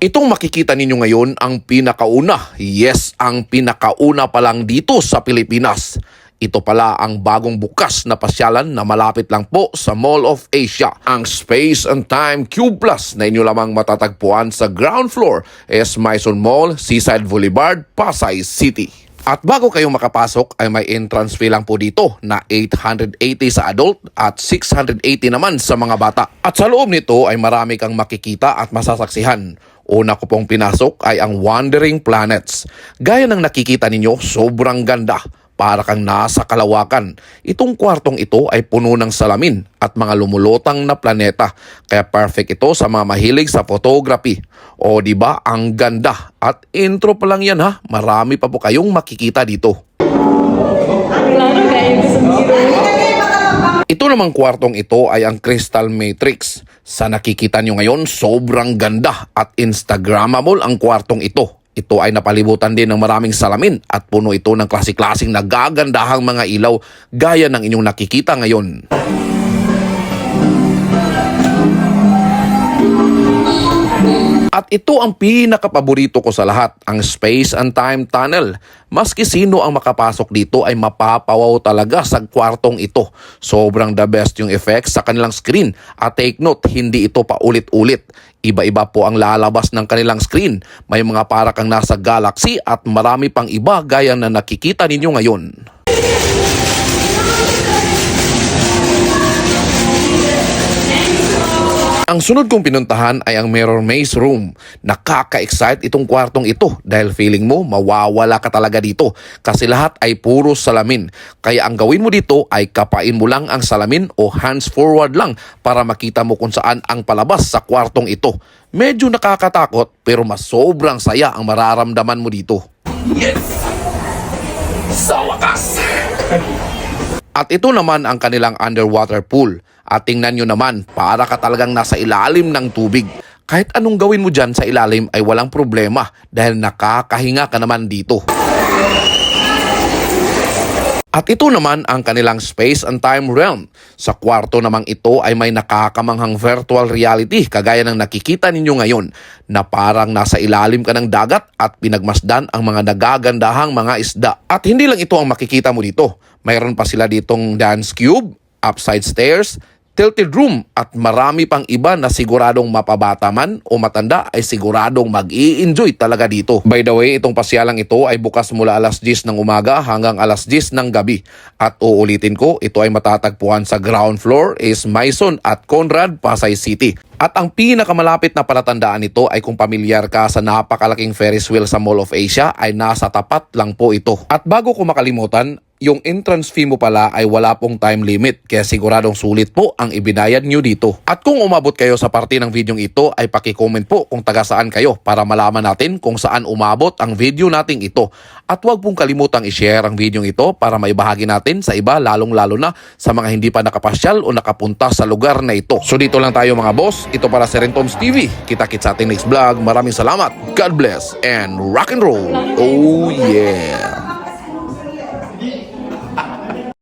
Itong makikita ninyo ngayon ang pinakauna. Yes, ang pinakauna pa lang dito sa Pilipinas. Ito pala ang bagong bukas na pasyalan na malapit lang po sa Mall of Asia. Ang Space and Time Cube Plus na inyo lamang matatagpuan sa ground floor S. Maison Mall, Seaside Boulevard, Pasay City. At bago kayo makapasok ay may entrance fee lang po dito na 880 sa adult at 680 naman sa mga bata. At sa loob nito ay marami kang makikita at masasaksihan. Una ko pong pinasok ay ang Wandering Planets. Gaya ng nakikita ninyo, sobrang ganda. Para kang nasa kalawakan. Itong kwartong ito ay puno ng salamin at mga lumulutang na planeta. Kaya perfect ito sa mga mahilig sa photography. O di ba ang ganda. At intro pa lang yan ha. Marami pa po kayong makikita dito. Ito namang kwartong ito ay ang Crystal Matrix. Sa nakikita nyo ngayon, sobrang ganda at Instagrammable ang kwartong ito. Ito ay napalibutan din ng maraming salamin at puno ito ng klase-klaseng nagagandahang mga ilaw gaya ng inyong nakikita ngayon. At ito ang pinakapaborito ko sa lahat, ang Space and Time Tunnel. Maski sino ang makapasok dito ay mapapawaw talaga sa kwartong ito. Sobrang the best yung effects sa kanilang screen. At take note, hindi ito paulit-ulit. Iba-iba po ang lalabas ng kanilang screen. May mga para kang nasa galaxy at marami pang iba gaya na nakikita ninyo ngayon. Ang sunod kong pinuntahan ay ang Mirror Maze Room. Nakaka-excite itong kwartong ito dahil feeling mo mawawala ka talaga dito kasi lahat ay puro salamin. Kaya ang gawin mo dito ay kapain mo lang ang salamin o hands forward lang para makita mo kung saan ang palabas sa kwartong ito. Medyo nakakatakot pero mas sobrang saya ang mararamdaman mo dito. Yes! Sa wakas! At ito naman ang kanilang underwater pool. At tingnan nyo naman, para ka talagang nasa ilalim ng tubig. Kahit anong gawin mo dyan sa ilalim ay walang problema dahil nakakahinga ka naman dito. At ito naman ang kanilang space and time realm. Sa kwarto namang ito ay may nakakamanghang virtual reality kagaya ng nakikita ninyo ngayon na parang nasa ilalim ka ng dagat at pinagmasdan ang mga nagagandahang mga isda. At hindi lang ito ang makikita mo dito. Mayroon pa sila ditong dance cube, upside stairs, tilted room at marami pang iba na siguradong mapabata man o matanda ay siguradong mag enjoy talaga dito. By the way, itong pasyalang ito ay bukas mula alas 10 ng umaga hanggang alas 10 ng gabi. At uulitin ko, ito ay matatagpuan sa ground floor is Maison at Conrad, Pasay City. At ang pinakamalapit na palatandaan nito ay kung pamilyar ka sa napakalaking Ferris wheel sa Mall of Asia ay nasa tapat lang po ito. At bago ko makalimutan, yung entrance fee mo pala ay wala pong time limit kaya siguradong sulit po ang ibinayad nyo dito. At kung umabot kayo sa parte ng videong ito ay paki-comment po kung taga saan kayo para malaman natin kung saan umabot ang video nating ito. At huwag pong kalimutang i-share ang videong ito para maibahagi natin sa iba lalong lalo na sa mga hindi pa nakapasyal o nakapunta sa lugar na ito. So dito lang tayo mga boss, ito para sa Rentoms TV. Kita-kits sa ating next vlog. Maraming salamat, God bless, and rock and roll. Oh yeah!